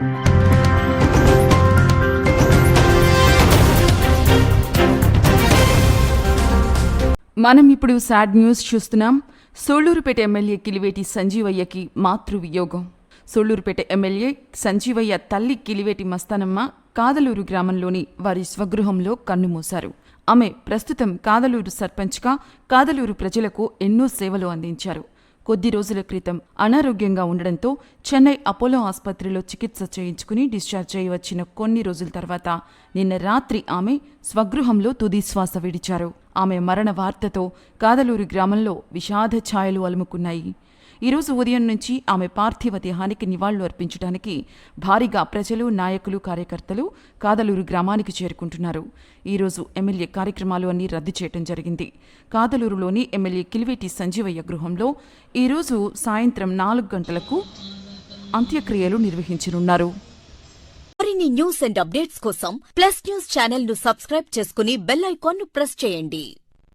మనం ఇప్పుడు sad news చూస్తున్నాం. సోళ్ళూరుపేట ఎమ్మెల్యే కిలివేటి సంజీవయ్యకి మాతృ వియోగం సోళ్ళూరుపేట ఎమ్మెల్యే సంజీవయ్య తల్లి కిలివేటి మస్తానమ్మ కాదలూరు గ్రామంలోని వారి స్వగృహంలో కన్నుమూశారు ఆమె ప్రస్తుతం కాదలూరు సర్పంచ్గా కాదలూరు ప్రజలకు ఎన్నో సేవలు అందించారు. కొద్ది రోజుల క్రితం అనారోగ్యంగా ఉండడంతో చెన్నై అపోలో ఆసుపత్రిలో చికిత్స చేయించుకుని డిశ్చార్జ్ అయి వచ్చిన కొన్ని రోజుల తర్వాత నిన్న రాత్రి ఆమె స్వగృహంలో తుది శ్వాస విడిచారు. ఆమె మరణ వార్తతో కాదలూరు గ్రామంలో విషాద ఛాయలు అలుముకున్నాయి. ఈరోజు ఉదయం నుంచి ఆమె పార్థివ దేహానికి నివాళులు అర్పించడానికి భారీగా ప్రజలు నాయకులు కార్యకర్తలు కాదలూరు గ్రామానికి చేరుకుంటున్నారు. ఈరోజు ఎమ్మెల్యే కార్యక్రమాలు అన్ని రద్దు చేయడం జరిగింది. కాదలూరులోని ఎమ్మెల్యే కిలివేటి సంజీవయ్య గృహంలో ఈరోజు సాయంత్రం నాలుగు గంటలకు అంత్యక్రియలు నిర్వహించనున్నారు. మరిన్ని న్యూస్ అండ్ అప్డేట్స్ కోసం ప్లస్ న్యూస్ ఛానల్ను సబ్స్క్రైబ్ చేసుకుని బెల్ ఐకాన్ను ప్రెస్ చేయండి.